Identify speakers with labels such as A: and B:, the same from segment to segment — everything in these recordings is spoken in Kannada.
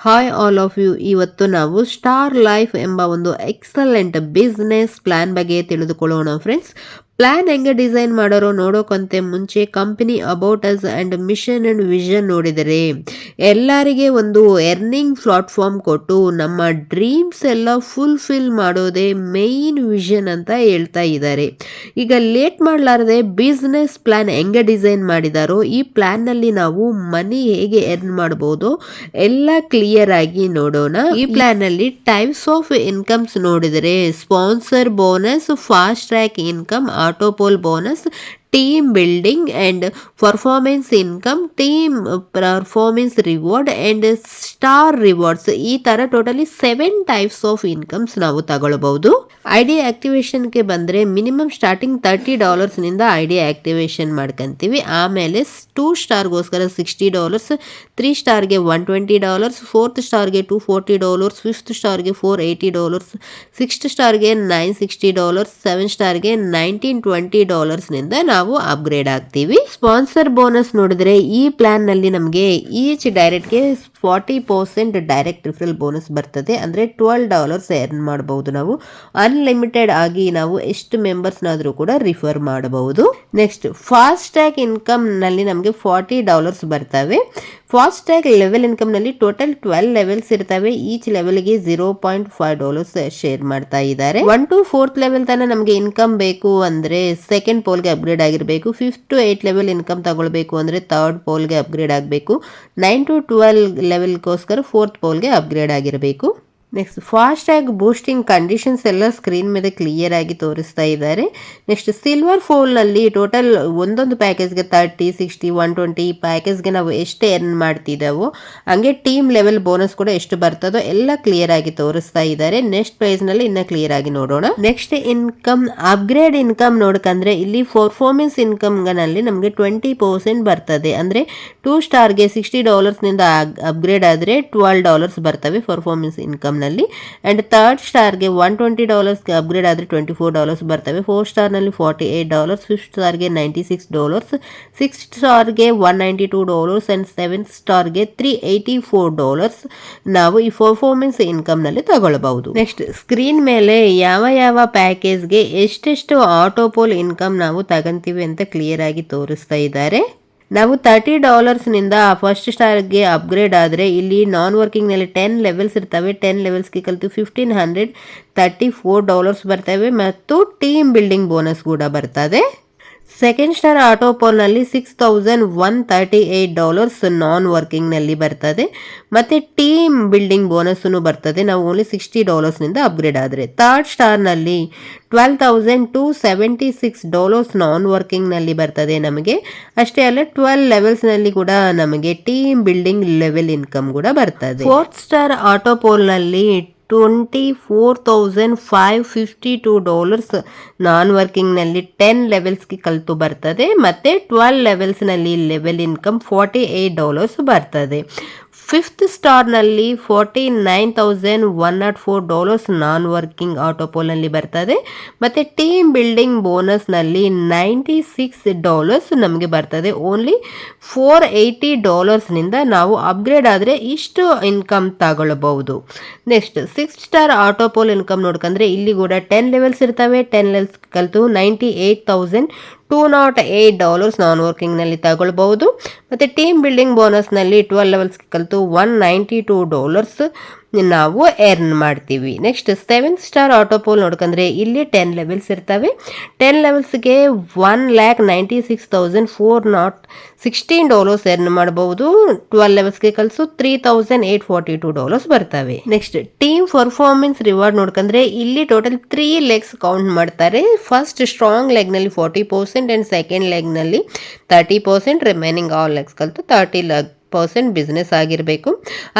A: ಹಾಯ್ ಆಲ್ ಆಫ್ ಯು ಇವತ್ತು ನಾವು ಸ್ಟಾರ್ ಲೈಫ್ ಎಂಬ ಒಂದು ಎಕ್ಸಲೆಂಟ್ ಬಿಸ್ನೆಸ್ ಪ್ಲಾನ್ ಬಗ್ಗೆ ತಿಳಿದುಕೊಳ್ಳೋಣ ಫ್ರೆಂಡ್ಸ್ ಪ್ಲಾನ್ ಹೆಂಗೆ ಡಿಸೈನ್ ಮಾಡೋರು ನೋಡೋಕಂತೆ ಮುಂಚೆ company about us and mission and vision ನೋಡಿದರೆ ಎಲ್ಲರಿಗೆ ಒಂದು ಎರ್ನಿಂಗ್ ಪ್ಲಾಟ್ಫಾರ್ಮ್ ಕೊಟ್ಟು ನಮ್ಮ ಡ್ರೀಮ್ಸ್ ಎಲ್ಲ ಫುಲ್ಫಿಲ್ ಮಾಡೋದೇ ಮೇಯ್ನ್ ವಿಷನ್ ಅಂತ ಹೇಳ್ತಾ ಇದ್ದಾರೆ. ಈಗ ಲೇಟ್ ಮಾಡಲಾರದೆ ಬಿಸ್ನೆಸ್ ಪ್ಲಾನ್ ಹೆಂಗೆ ಡಿಸೈನ್ ಮಾಡಿದಾರೋ ಈ ಪ್ಲಾನ್ನಲ್ಲಿ ನಾವು ಮನಿ ಹೇಗೆ ಎರ್ನ್ ಮಾಡ್ಬೋದು ಎಲ್ಲ ಕ್ಲಿಯರ್ ಆಗಿ ನೋಡೋಣ. ಈ ಪ್ಲಾನ್ ಅಲ್ಲಿ ಟೈಪ್ಸ್ ಆಫ್ ಇನ್ಕಮ್ಸ್ ನೋಡಿದರೆ sponsor, bonus, fast track income autopool bonus team building and performance income team performance reward and star rewards ಈ ತರ totally seven types of incomes ನಾವು ತಗೊಳ್ಬಹುದು. ಐಡಿಯಾ ಆಕ್ಟಿವೇಶನ್ಗೆ ಬಂದ್ರೆ ಮಿನಿಮಮ್ ಸ್ಟಾರ್ಟಿಂಗ್ ತರ್ಟಿ ಡಾಲರ್ಸ್ನಿಂದ ಐಡಿಯಾ ಆಕ್ಟಿವೇಶನ್ ಮಾಡ್ಕೊಂತೀವಿ. ಆಮೇಲೆ ಟೂ ಸ್ಟಾರ್ಗೋಸ್ಕರ ಸಿಕ್ಸ್ಟಿ ಡಾಲರ್ಸ್ ತ್ರೀ ಸ್ಟಾರ್ಗೆ ಒನ್ ಟ್ವೆಂಟಿ ಡಾಲರ್ಸ್ ಫೋರ್ತ್ ಸ್ಟಾರ್ಗೆ ಟೂ ಫೋರ್ಟಿ ಡಾಲರ್ಸ್ ಫಿಫ್ತ್ ಸ್ಟಾರ್ಗೆ ಫೋರ್ ಏಯ್ಟಿ ಡಾಲರ್ಸ್ ಸಿಕ್ಸ್ತ್ ಸ್ಟಾರ್ಗೆ ನೈನ್ ಸಿಕ್ಸ್ಟಿ ಡಾಲರ್ಸ್ ಸೆವೆನ್ ಸ್ಟಾರ್ಗೆ ನೈನ್ಟೀನ್ ಟ್ವೆಂಟಿ ಡಾಲರ್ಸ್ನಿಂದ ನಾವು ಅಪ್ಗ್ರೇಡ್ ಆಗ್ತೀವಿ. ಸ್ಪಾನ್ಸರ್ ಬೋನಸ್ ನೋಡಿದ್ರೆ ಈ ಪ್ಲಾನ್ನಲ್ಲಿ ನಮಗೆ each ಡೈರೆಕ್ಟ್ಗೆ forty percent direct referral bonus ಬರ್ತದೆ. ಅಂದರೆ ಟ್ವೆಲ್ ಡಾಲರ್ಸ್ ಎರ್ನ್ ಮಾಡಬಹುದು ನಾವು. ಅನ್ಲಿಮಿಟೆಡ್ ಆಗಿ ನಾವು ಎಷ್ಟು ಮೆಂಬರ್ಸ್ನಾದರೂ ಕೂಡ ರಿಫರ್ ಮಾಡಬಹುದು. ನೆಕ್ಸ್ಟ್ ಫಾಸ್ಟ್ ಟ್ಯಾಗ್ ಇನ್ಕಮ್ನಲ್ಲಿ ನಮಗೆ ಫಾರ್ಟಿ ಡಾಲರ್ಸ್ ಬರ್ತವೆ. ಫಾಸ್ಟ್ ಟ್ಯಾಗ್ ಲೆವೆಲ್ ಇನ್ಕಮ್ನಲ್ಲಿ ಟೋಟಲ್ ಟ್ವೆಲ್ ಲೆವೆಲ್ಸ್ ಇರ್ತವೆ. ಈಚ್ ಲೆವೆಲ್ಗೆ zero point five dollars share ಮಾಡ್ತಾ ಇದ್ದಾರೆ. ಒನ್ ಟು ಫೋರ್ತ್ ಲೆವೆಲ್ ತನಕ ನಮಗೆ ಇನ್ಕಮ್ ಬೇಕು ಅಂದ್ರೆ ಸೆಕೆಂಡ್ ಪೋಲ್ಗೆ ಅಪ್ಗ್ರೇಡ್ ಆಗಿರಬೇಕು. Fifth to eight level income ತಗೊಳ್ಬೇಕು ಅಂದ್ರೆ ಥರ್ಡ್ ಪೋಲ್ಗೆ ಅಪ್ಗ್ರೇಡ್ ಆಗಬೇಕು. ನೈನ್ ಟು ಟ್ವೆಲ್ ಲೆವೆಲ್ಗೋಸ್ಕರ ಫೋರ್ತ್ ಪೋಲ್ಗೆ ಅಪ್ಗ್ರೇಡ್ ಆಗಿರಬೇಕು. Next fast track boosting conditions ಎಲ್ಲ ಸ್ಕ್ರೀನ್ ಮೇಲೆ ಕ್ಲಿಯರ್ ಆಗಿ ತೋರಿಸ್ತಾ ಇದ್ದಾರೆ. ನೆಕ್ಸ್ಟ್ ಸಿಲ್ವರ್ ಫೋಲ್ನಲ್ಲಿ ಟೋಟಲ್ ಒಂದೊಂದು ಪ್ಯಾಕೇಜ್ಗೆ ತರ್ಟಿ ಸಿಕ್ಸ್ಟಿ ಒನ್ ಟ್ವೆಂಟಿ ಈ ಪ್ಯಾಕೇಜ್ಗೆ ನಾವು ಎಷ್ಟು ಎರ್ನ್ ಮಾಡ್ತಿದ್ದಾವೋ, ಹಾಗೆ ಟೀಮ್ ಲೆವೆಲ್ ಬೋನಸ್ ಕೂಡ ಎಷ್ಟು ಬರ್ತದೋ ಎಲ್ಲ ಕ್ಲಿಯರ್ ಆಗಿ ತೋರಿಸ್ತಾ ಇದ್ದಾರೆ. ನೆಕ್ಸ್ಟ್ ಪ್ರೈಸ್ನಲ್ಲಿ ಇನ್ನೂ ಕ್ಲಿಯರ್ ಆಗಿ ನೋಡೋಣ. ನೆಕ್ಸ್ಟ್ ಇನ್ಕಮ್ ಅಪ್ಗ್ರೇಡ್ ಇನ್ಕಮ್ ನೋಡ್ಕಂದ್ರೆ ಇಲ್ಲಿ ಪರ್ಫಾರ್ಮೆನ್ಸ್ ಇನ್ಕಮ್ನಲ್ಲಿ ನಮಗೆ ಟ್ವೆಂಟಿ ಪರ್ಸೆಂಟ್ ಬರ್ತದೆ. ಅಂದರೆ ಟೂ ಸ್ಟಾರ್ಗೆ ಸಿಕ್ಸ್ಟಿ ಡಾಲರ್ಸ್ನಿಂದ ಅಪ್ಗ್ರೇಡ್ ಆದರೆ ಟ್ವೆಲ್ ಡಾಲರ್ಸ್ ಬರ್ತವೆ ಪರ್ಫಾರ್ಮೆನ್ಸ್ ಇನ್ಕಮ್ ನಲ್ಲಿ. ಅಂಡ್ ಥರ್ಡ್ ಸ್ಟಾರ್ಗೆ ಒನ್ ಟ್ವೆಂಟಿ ಡಾಲರ್ಸ್ಗೆ ಅಪ್ಗ್ರೇಡ್ ಆದರೆ ಟ್ವೆಂಟಿ ಫೋರ್ ಡಾಲರ್ಸ್ ಬರ್ತವೆ. ಫೋರ್ ಸ್ಟಾರ್ನಲ್ಲಿ ಫಾರ್ಟಿ ಏಯ್ಟ್ ಡಾಲರ್ಸ್ ಫಿಫ್ತ್ ಸ್ಟಾರ್ಗೆ ninety six dollars six ಸ್ಟಾರ್ಗೆ one ninety two dollars and seventh ಸ್ಟಾರ್ಗೆ three eighty four dollars ನಾವು ಈ ಪರ್ಫಾರ್ಮೆನ್ಸ್ ಇನ್ಕಮ್ನಲ್ಲಿ ತಗೊಳ್ಬಹುದು. ನೆಕ್ಸ್ಟ್ ಸ್ಕ್ರೀನ್ ಮೇಲೆ ಯಾವ ಯಾವ ಪ್ಯಾಕೇಜ್ಗೆ ಎಷ್ಟೆಷ್ಟು ಆಟೋಪೋಲ್ ಇನ್ಕಮ್ ನಾವು ತಗೊಂತೀವಿ ಅಂತ ಕ್ಲಿಯರ್ ಆಗಿ ತೋರಿಸ್ತಾ ಇದ್ದಾರೆ. ನಾವು ತರ್ಟಿ ಡಾಲರ್ಸ್ನಿಂದ ಫಸ್ಟ್ ಸ್ಟಾರ್ಗೆ ಅಪ್ಗ್ರೇಡ್ ಆದರೆ ಇಲ್ಲಿ ನಾನ್ ವರ್ಕಿಂಗ್ನಲ್ಲಿ ಟೆನ್ ಲೆವೆಲ್ಸ್ ಇರ್ತವೆ. ಟೆನ್ ಲೆವೆಲ್ಸ್ಗೆ ಕಲಿತು fifteen hundred thirty four dollars ಬರ್ತವೆ. ಮತ್ತು ಟೀಮ್ ಬಿಲ್ಡಿಂಗ್ ಬೋನಸ್ ಕೂಡ ಬರ್ತದೆ. Second star ಆಟೋಪೋಲ್ನಲ್ಲಿ six thousand one thirty eight dollars non ವರ್ಕಿಂಗ್ನಲ್ಲಿ ಬರ್ತದೆ. ಮತ್ತು ಟೀಮ್ ಬಿಲ್ಡಿಂಗ್ ಬೋನಸ್ಸು ಬರ್ತದೆ. ನಾವು ಓನ್ಲಿ ಸಿಕ್ಸ್ಟಿ ಡಾಲರ್ಸ್ನಿಂದ ಅಪ್ಗ್ರೇಡ್ ಆದರೆ. Third ಸ್ಟಾರ್ನಲ್ಲಿ twelve thousand two seventy six dollars non ವರ್ಕಿಂಗ್ನಲ್ಲಿ ಬರ್ತದೆ ನಮಗೆ. ಅಷ್ಟೇ ಅಲ್ಲ ಟ್ವೆಲ್ ಲೆವೆಲ್ಸ್ನಲ್ಲಿ ಕೂಡ ನಮಗೆ ಟೀಮ್ ಬಿಲ್ಡಿಂಗ್ ಲೆವೆಲ್ ಇನ್ಕಮ್ ಕೂಡ ಬರ್ತದೆ. Fourth star ಆಟೋಪೋಲ್ನಲ್ಲಿ twenty four thousand five fifty two dollars non ವರ್ಕಿಂಗ್ನಲ್ಲಿ ten ಲೆವೆಲ್ಸ್ಗೆ ಕಲಿತು ಬರ್ತದೆ, ಮತ್ತು twelve ಲೆವೆಲ್ಸ್ನಲ್ಲಿ level income forty eight dollars ಬರ್ತದೆ. Fifth ಸ್ಟಾರ್ನಲ್ಲಿ forty nine thousand one nought four dollars non working ಆಟೋಪೋಲ್ನಲ್ಲಿ ಬರ್ತದೆ. ಮತ್ತು ಟೀಮ್ ಬಿಲ್ಡಿಂಗ್ ಬೋನಸ್ನಲ್ಲಿ ನೈಂಟಿ ಸಿಕ್ಸ್ ಡಾಲರ್ಸ್ ನಮಗೆ ಬರ್ತದೆ. ಓನ್ಲಿ ಫೋರ್ ಏಯ್ಟಿ ಡಾಲರ್ಸ್ನಿಂದ ನಾವು ಅಪ್ಗ್ರೇಡ್ ಆದರೆ ಇಷ್ಟು ಇನ್ಕಮ್ ತಗೊಳ್ಬಹುದು. Next six star autopool income ನೋಡ್ಕಂದ್ರೆ ಇಲ್ಲಿ ಕೂಡ ಟೆನ್ ಲೆವೆಲ್ಸ್ ಇರ್ತವೆ. ಟೆನ್ ಲೆವೆಲ್ಸ್ ಕಲಿತು ninety eight thousand two nought eight dollars non ವರ್ಕಿಂಗ್ನಲ್ಲಿ ತಗೊಳ್ಬಹುದು. ಮತ್ತು ಟೀಮ್ ಬಿಲ್ಡಿಂಗ್ ಬೋನಸ್ನಲ್ಲಿ ಟ್ವೆಲ್ ಲೆವೆಲ್ಸ್ ಕಲಿತು ಒನ್ ನೈಂಟಿ ಟೂ ಡಾಲರ್ಸ್ ನಾವು ಎರ್ನ್ ಮಾಡ್ತೀವಿ. ನೆಕ್ಸ್ಟ್ ಸೆವೆನ್ ಸ್ಟಾರ್ ಆಟೋಪೋಲ್ ನೋಡ್ಕಂದ್ರೆ ಇಲ್ಲಿ ಟೆನ್ ಲೆವೆಲ್ಸ್ ಇರ್ತವೆ. Ten ಲೆವೆಲ್ಸ್ಗೆ one lakh ninety six thousand four nought sixteen dollars earn ಮಾಡಬಹುದು ಟ್ವೆಲ್ ಲೆವೆಲ್ಸ್ಗೆ ಕಲಿಸು three thousand eight forty two dollars ಬರ್ತವೆ. ನೆಕ್ಸ್ಟ್ ಟೀಮ್ ಪರ್ಫಾರ್ಮೆನ್ಸ್ ರಿವಾರ್ಡ್ ನೋಡ್ಕಂದ್ರೆ ಇಲ್ಲಿ ಟೋಟಲ್ ತ್ರೀ ಲೆಗ್ಸ್ ಕೌಂಟ್ ಮಾಡ್ತಾರೆ. ಫಸ್ಟ್ ಸ್ಟ್ರಾಂಗ್ ಲೆಗ್ನಲ್ಲಿ forty percent and second ಲೆಗ್ನಲ್ಲಿ thirty percent remaining all legs ಕಲಿತು ತರ್ಟಿ ಲೆಗ್ ಪರ್ಸೆಂಟ್ ಬಿಸ್ನೆಸ್ ಆಗಿರಬೇಕು.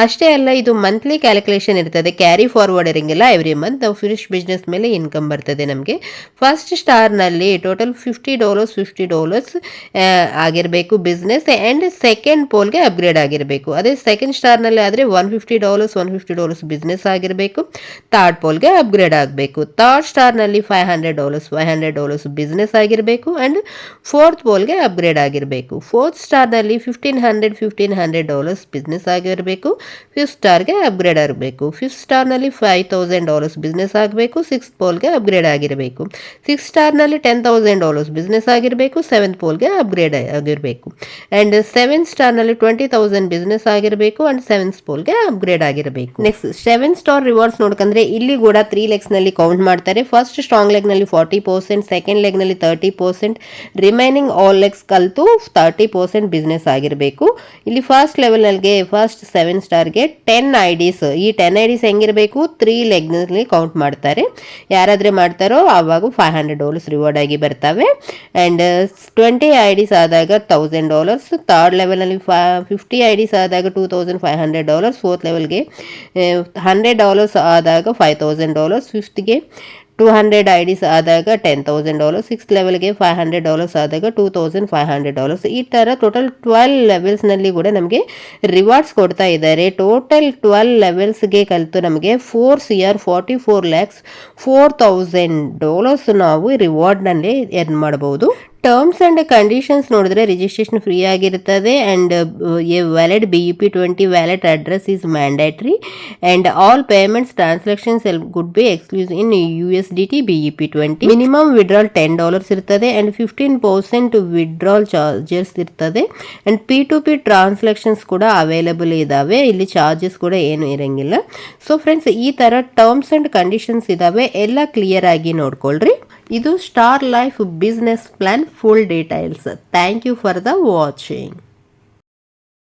A: ಅಷ್ಟೇ ಅಲ್ಲ, ಇದು ಮಂತ್ಲಿ ಕ್ಯಾಲ್ಕುಲೇಷನ್ ಇರ್ತದೆ. ಕ್ಯಾರಿ ಫಾರ್ವರ್ಡ್ ಇರಂಗಿಲ್ಲ. ಎವ್ರಿ ಮಂತ್ ನಾವು ಫಿನಿಶ್ ಬಿಸ್ನೆಸ್ ಮೇಲೆ ಇನ್ಕಮ್ ಬರ್ತದೆ ನಮಗೆ. First ಸ್ಟಾರ್ನಲ್ಲಿ total fifty dollars fifty dollars ಆಗಿರಬೇಕು ಬಿಸ್ನೆಸ್ ಆ್ಯಂಡ್ ಸೆಕೆಂಡ್ ಪೋಲ್ಗೆ ಅಪ್ಗ್ರೇಡ್ ಆಗಿರಬೇಕು. ಅದೇ ಸೆಕೆಂಡ್ ಸ್ಟಾರ್ನಲ್ಲಿ ಆದರೆ one fifty dollars one fifty dollars business ಆಗಿರಬೇಕು. ಥರ್ಡ್ ಪೋಲ್ಗೆ ಅಪ್ಗ್ರೇಡ್ ಆಗಬೇಕು. Third ಸ್ಟಾರ್ನಲ್ಲಿ five hundred dollars five hundred dollars business ಆಗಿರಬೇಕು. ಆ್ಯಂಡ್ ಫೋರ್ತ್ ಪೋಲ್ಗೆ ಅಪ್ಗ್ರೇಡ್ ಆಗಿರಬೇಕು. Fourth ಸ್ಟಾರ್ನಲ್ಲಿ fifteen hundred fifteen hundred dollars business ಆಗಿರಬೇಕು. ಫಿಫ್ತ್ ಸ್ಟಾರ್ಗೆ ಅಪ್ಗ್ರೇಡ್ ಆಗಬೇಕು ಫಿಫ್ತ್ ಸ್ಟಾರ್ನಲ್ಲಿ ಫೈವ್ ತೌಸಂಡ್ ಡಾಲರ್ಸ್ ಬಿಸ್ನೆಸ್ ಆಗಬೇಕು. ಸಿಕ್ಸ್ ಪೋಲ್ಗೆ ಅಪ್ಗ್ರೇಡ್ ಆಗಿರಬೇಕು. ಸಿಕ್ಸ್ ಸ್ಟಾರ್ನಲ್ಲಿ ಟೆನ್ ತೌಸಂಡ್ ಡಾಲರ್ಸ್ ಬಿಸ್ನೆಸ್ ಆಗಿರಬೇಕು. ಸೆವೆಂತ್ ಪೋಲ್ಗೆ ಅಪ್ಗ್ರೇಡ್ ಆಗಿರಬೇಕು. ಆ್ಯಂಡ್ ಸೆವೆನ್ ಸ್ಟಾರ್ನಲ್ಲಿ ಟ್ವೆಂಟಿ ತೌಸಂಡ್ ಬಿಸ್ನೆಸ್ ಆಗಿರಬೇಕು ಆ್ಯಂಡ್ ಸೆವೆಂತ್ ಪೋಲ್ಗೆ ಅಪ್ಗ್ರೇಡ್ ಆಗಿರಬೇಕು. ನೆಕ್ಸ್ಟ್ ಸೆವೆನ್ ಸ್ಟಾರ್ ರಿವಾರ್ಡ್ಸ್ ನೋಡ್ಕೊಂಡ್ರೆ ಇಲ್ಲಿ ಕೂಡ ತ್ರೀ ಲೆಗ್ಸ್ನಲ್ಲಿ ಕೌಂಟ್ ಮಾಡ್ತಾರೆ. ಫಸ್ಟ್ ಸ್ಟ್ರಾಂಗ್ ಲೆಗ್ನಲ್ಲಿ forty percent second ಲೆಗ್ನಲ್ಲಿ thirty percent remaining all legs ಕಲಿತು ತರ್ಟಿ ಪರ್ಸೆಂಟ್ ಬಿಸ್ನೆಸ್ ಆಗಿರಬೇಕು. ಇಲ್ಲಿ ಫಸ್ಟ್ ಲೆವೆಲ್ಗೆ ಫಸ್ಟ್ ಸೆವೆನ್ ಸ್ಟಾರ್ಗೆ ಟೆನ್ ಐ ಡಿಸ್ ಈ ಟೆನ್ ಐ ಡಿಸ್ ಹೆಂಗಿರಬೇಕು? ತ್ರೀ ಲೆಗ್ನಲ್ಲಿ ಕೌಂಟ್ ಮಾಡ್ತಾರೆ. ಯಾರಾದರೆ ಮಾಡ್ತಾರೋ ಆವಾಗ ಫೈವ್ ಹಂಡ್ರೆಡ್ ಡಾಲರ್ಸ್ ರಿವಾರ್ಡ್ ಆಗಿ ಬರ್ತವೆ. ಆ್ಯಂಡ್ ಟ್ವೆಂಟಿ ಐ ಡಿಸ್ ಆದಾಗ ತೌಸಂಡ್ ಡಾಲರ್ಸ್ ಥರ್ಡ್ ಲೆವೆಲಲ್ಲಿ ಫಾ ಫಿಫ್ಟಿ ಐ ಡಿಸ್ ಆದಾಗ two thousand five hundred dollars fourth ಲೆವೆಲ್ಗೆ ಹಂಡ್ರೆಡ್ ಡಾಲರ್ಸ್ ಆದಾಗ ಫೈವ್ ತೌಸಂಡ್ ಡಾಲರ್ಸ್ ಫಿಫ್ತ್ಗೆ ಟೂ ಹಂಡ್ರೆಡ್ ಐ ಡಿಸ್ ಆದಾಗ ಟೆನ್ ತೌಸಂಡ್ ಡಾಲರ್ಸ್ ಸಿಕ್ಸ್ ಲೆವೆಲ್ಗೆ ಫೈವ್ ಹಂಡ್ರೆಡ್ ಡಾಲರ್ಸ್ ಆದಾಗ two thousand five hundred dollars ಈ ಥರ ಟೋಟಲ್ ಟ್ವೆಲ್ ಲೆವೆಲ್ಸ್ನಲ್ಲಿ ಕೂಡ ನಮಗೆ ರಿವಾರ್ಡ್ಸ್ ಕೊಡ್ತಾ ಇದ್ದಾರೆ. ಟೋಟಲ್ ಟ್ವೆಲ್ ಲೆವೆಲ್ಸ್ಗೆ ಕಲಿತು ನಮಗೆ four C R forty four lakhs four thousand dollars ನಾವು ರಿವಾರ್ಡ್ನಲ್ಲಿ ಎರ್ನ್ ಮಾಡ್ಬೋದು ಟರ್ಮ್ಸ್ ಆ್ಯಂಡ್ ಕಂಡೀಷನ್ಸ್ ನೋಡಿದ್ರೆ ರಿಜಿಸ್ಟ್ರೇಷನ್ ಫ್ರೀ ಆಗಿರ್ತದೆ and a valid B U P twenty wallet address is mandatory and all payments transactions will would be exclusive in U S D T B E P twenty minimum withdrawal ten dollars ಇರ್ತದೆ and fifteen percent withdrawal charges ಇರ್ತದೆ and P to P transactions ಕೂಡ ಅವೈಲಬಲ್ ಇದ್ದಾವೆ ಇಲ್ಲಿ ಚಾರ್ಜಸ್ ಕೂಡ ಏನು ಇರಂಗಿಲ್ಲ. ಸೊ ಫ್ರೆಂಡ್ಸ್ ಈ ಥರ ಟರ್ಮ್ಸ್ ಆ್ಯಂಡ್ ಕಂಡೀಷನ್ಸ್ ಇದ್ದಾವೆ ಎಲ್ಲ ಕ್ಲಿಯರ್ ಆಗಿ ನೋಡ್ಕೊಳ್ರಿ. ಇದು star life business plan full details thank you for the watching